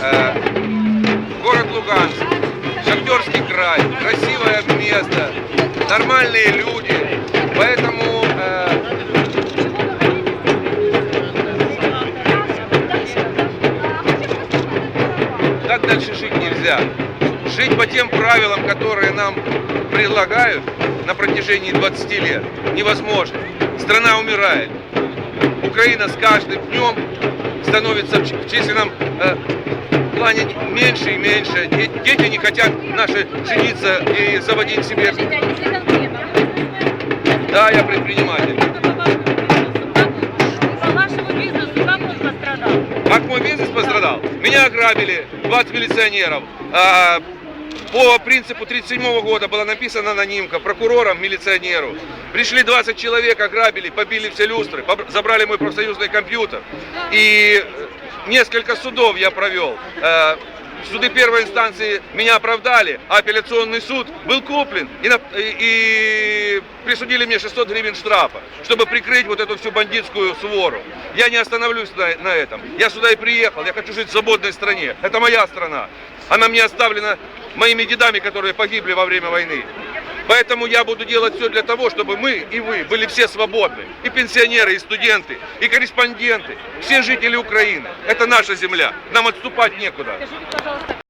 Э, город Луганск, Шахтерский край, красивое место, нормальные люди. Поэтому э, так дальше жить нельзя. Жить по тем правилам, которые нам предлагают на протяжении 20 лет, невозможно. Страна умирает. Украина с каждым днем становится в численном э, плане меньше и меньше. Де- Дети не хотят наши жениться и заводить себе. А? Да, я предприниматель. Как мой бизнес пострадал? Меня ограбили 20 милиционеров. По принципу 37 года была написана анонимка прокурором, милиционеру. Пришли 20 человек, ограбили, побили все люстры, забрали мой профсоюзный компьютер. И э, несколько судов я провел. Э, Суды первой инстанции меня оправдали, а апелляционный суд был куплен и- и присудили мне 600 гривен штрафа, чтобы прикрыть вот эту всю бандитскую свору. Я не остановлюсь на, на этом. Я сюда и приехал, я хочу жить в свободной стране. Это моя страна. Она мне оставлена моими дедами, которые погибли во время войны. Поэтому я буду делать все для того, чтобы мы и вы были все свободны. И пенсионеры, и студенты, и корреспонденты, все жители Украины. Это наша земля. Нам отступать некуда.